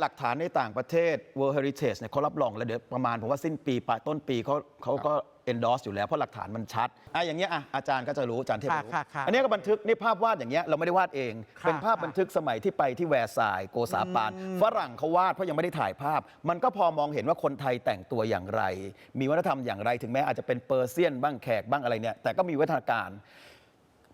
หลักฐานในต่างประเทศ World Heritage เนี่ยเขารับรองแล้วเดี๋ยวประมาณผมว่าสิ้นปีปลายต้นปีเขาเขาก็ endorse อยู่แล้วเพราะหลักฐานมันชัดอะอย่างเงี้ยอะอาจารย์ก็จะรู้อาจารย์เทพรู้ค่ะค่ะค่ะอันเนี้ยก็บันทึกนี่ภาพวาดอย่างเงี้ยเราไม่ได้วาดเอง ค่ะเป็นภาพค่ะ บันทึกสมัยที่ไปที่แวร์ซายน์โกษาปานฝรั่งเขาวาดเพราะยังไม่ได้ถ่ายภาพ มันก็พอมองเห็นว่าคนไทยแต่งตัวอย่างไร มีวัฒนธรรมอย่างไรถึงแม้อาจจะเป็นเปอร์เซียนบ้างแขกบ้างอะไรเนี่ยแต่ก็มีวัฒนาการ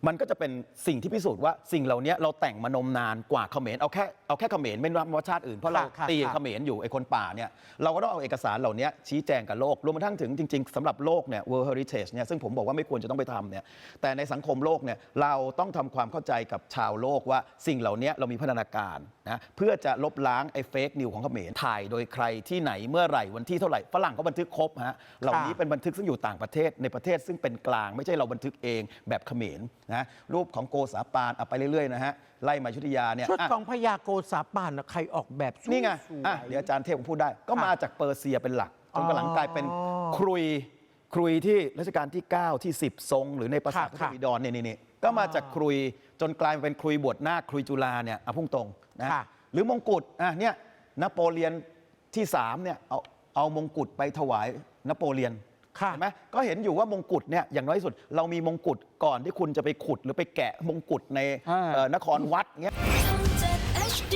มันก็จะเป็นสิ่งที่พิสูจน์ว่าสิ่งเหล่านี้เราแต่งมานมนานกว่าเขมรเอาแค่เอาแค่เขมรไม่นับว่าชาติอื่นเพราะเราค่ะค่ะตีค่ะเขมรอยู่ไอ้คนป่าเนี่ยเราก็ต้องเอาเอกสารเหล่านี้ชี้แจงกับโลกรวมทั้งถึงจริง ๆสำหรับโลกเนี่ย World Heritage เนี่ยซึ่งผมบอกว่าไม่ควรจะต้องไปทำเนี่ยแต่ในสังคมโลกเนี่ยเราต้องทำความเข้าใจกับชาวโลกว่าสิ่งเหล่านี้เรามีพัฒนาการนะเพื่อจะลบล้างไอ้เฟกนิวของเขมรถ่ายโดยใครที่ไหนเมื่อไหร่วันที่เท่าไหร่ฝรั่งก็บันทึกครบฮะเหล่านี้เป็นบันทึกซึ่งอยู่ต่างประเทศในประเทศซึ่งเป็นกลาง ไม่ใช่เราบันทึกเองแบบเขมรนะรูปของโกษาปานเอาไปเรื่อยๆนะฮะไล่มาอยุทธยาเนี่ยชุดอะ ของพญาโกษาปานน่ะใครออกแบบสวยนี่ไง สวยอะ เดี๋ยวอาจารย์เทพผมพูดได้ ก็ค่ะมาจากเปอร์เซียเป็นหลัก จนกระหลังอ๋อกลายเป็นครุย ครุยที่รัชกาลที่ 9 ที่ 10 ทรง หรือในภาษาค่ะพระค่ะบิดรเนี่ยนี่ๆก็มาจากครุย จนกลายมาเป็นครุยบวชนาคครุยจุฬาเนี่ยเอาพุ่งตรงนะ ค่ะ หรือมงกุฎ อะ เนี่ย นโปเลียนที่3เนี่ย เอา เอามงกุฎไปถวายนโปเลียน ค่ะ เห็นไหมก็เห็นอยู่ว่ามงกุฎเนี่ยอย่างน้อยที่สุด เรามีมงกุฎก่อนที่คุณจะไปขุดหรือไปแกะมงกุฎในอ่า เอ่อนครวัดเงี้ยทำจาก HD